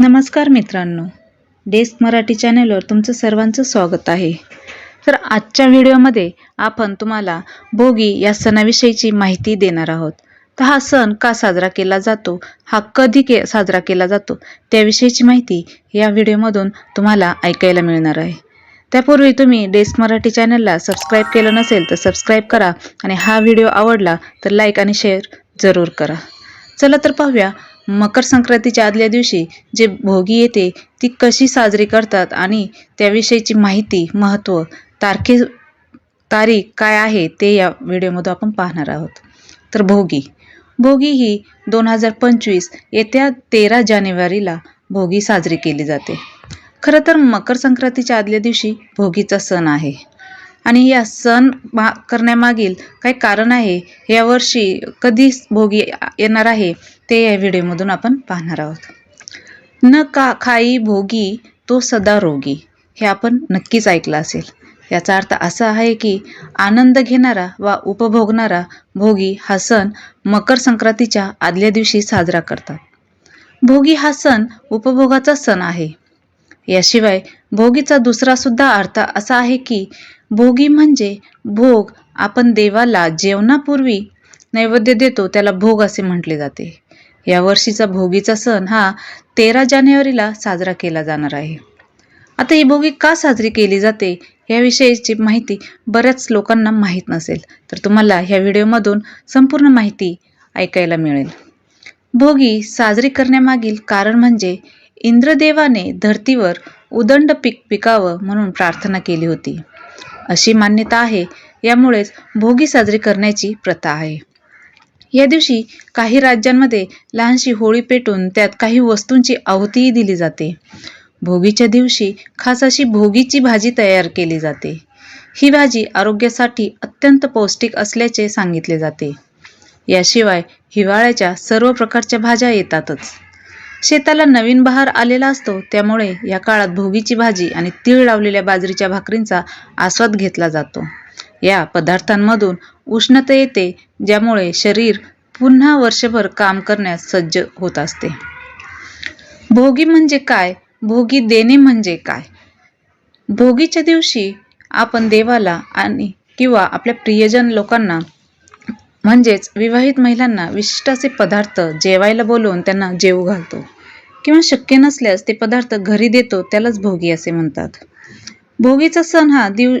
नमस्कार मित्रांनो डेस्क मराठी चॅनलवर तुमचं सर्वांचं स्वागत आहे. तर आजच्या व्हिडिओमध्ये आपण तुम्हाला भोगी या सणाविषयीची माहिती देणार आहोत. तर हा सण का साजरा केला जातो? हा कधी के साजरा केला जातो? त्याविषयीची माहिती या व्हिडिओमधून तुम्हाला ऐकायला मिळणार आहे. त्यापूर्वी तुम्ही डेस्क मराठी चॅनलला सबस्क्राईब केलं नसेल तर सबस्क्राईब करा आणि हा व्हिडिओ आवडला तर लाईक आणि शेअर जरूर करा. चला तर पाहूया मकर संक्रांतीच्या आदल्या दिवशी जे भोगी येते ती कशी साजरी करतात आणि त्याविषयीची माहिती महत्त्व तारखे तारीख काय आहे ते या व्हिडिओमधून आपण पाहणार आहोत. तर भोगी. भोगी ही दोन हजार पंचवीस येत्या तेरा जानेवारीला भोगी साजरी केली जाते. खरं तर मकर संक्रांतीच्या आदल्या दिवशी भोगीचा सण आहे. आणि या सण मा करण्यामागील काही कारण आहे यावर्षी कधी भोगी येणार आहे ते या व्हिडिओमधून आपण पाहणार आहोत. न का खाई भोगी तो सदा रोगी. हे आपण नक्कीच ऐकलं असेल. याचा अर्थ असा आहे की आनंद घेणारा वा उपभोगणारा भोगी हा सण मकर संक्रांतीच्या आदल्या दिवशी साजरा करतात. भोगी हा सण उपभोगाचा सण आहे. याशिवाय भोगीचा दुसरा सुद्धा अर्थ असा आहे की भोगी म्हणजे भोग आपण देवाला जेवणापूर्वी नैवेद्य देतो त्याला भोग असे म्हटले जाते. या वर्षीचा भोगीचा सण हा तेरा जानेवारीला साजरा केला जाणार आहे. आता ही भोगी का साजरी केली जाते याविषयीची माहिती बऱ्याच लोकांना माहीत नसेल तर तुम्हाला ह्या व्हिडिओमधून संपूर्ण माहिती ऐकायला मिळेल. भोगी साजरी करण्यामागील कारण म्हणजे इंद्रदेवाने धर्तीवर उदंड पीक पिकावं म्हणून प्रार्थना केली होती. अशी मान्यता आहे यामुळेच भोगी साजरी करण्याची प्रथा आहे. या दिवशी काही राज्यांमध्ये लहानशी होळी पेटून त्यात काही वस्तूंची आहुतीही दिली जाते. भोगीच्या दिवशी खास अशी भोगीची भाजी तयार केली जाते. ही भाजी आरोग्यासाठी अत्यंत पौष्टिक असल्याचे सांगितले जाते. याशिवाय हिवाळ्याच्या सर्व प्रकारच्या भाज्या येतातच. शेताला नवीन बहार आलेला असतो त्यामुळे या काळात भोगीची भाजी आणि तीळ लावलेल्या बाजरीच्या भाकरींचा आस्वाद घेतला जातो. या पदार्थांमधून उष्णता येते ज्यामुळे शरीर पुन्हा वर्षभर काम करण्यास सज्ज होत असते. भोगी म्हणजे काय? भोगी देणे म्हणजे काय? भोगीच्या दिवशी आपण देवाला आणि किंवा आपल्या प्रियजन लोकांना म्हणजेच विवाहित महिलांना विशिष्ट असे पदार्थ जेवायला बोलवून त्यांना जेवू घालतो. किंवा शक्य नसल्यास ते पदार्थ घरी देतो त्यालाच भोगी असे म्हणतात. भोगीचा सण हा दिव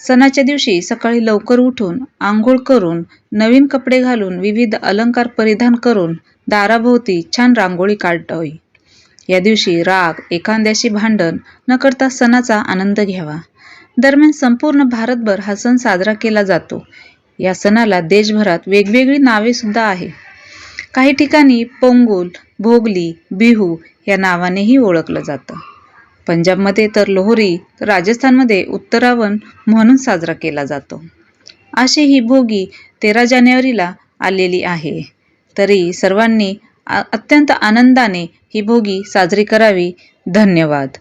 सणाच्या दिवशी सकाळी लवकर उठून आंघोळ करून नवीन कपडे घालून विविध अलंकार परिधान करून दाराभोवती छान रांगोळी काढावी या दिवशी राग एखाद्याशी भांडण न करता सणाचा आनंद घ्यावा. दरम्यान संपूर्ण भारतभर हा सण साजरा केला जातो. या सणाला देशभरात वेगवेगळी नावे सुद्धा आहे. काही ठिकाणी पोंगुल भोगली बिहू या नावानेही ओळखलं जातं. पंजाबमध्ये तर लोहरी तर राजस्थानमध्ये उत्तरावण म्हणून साजरा केला जातो. अशी ही भोगी तेरा जानेवारीला आलेली आहे. तरी सर्वांनी अत्यंत आनंदाने ही भोगी साजरी करावी. धन्यवाद.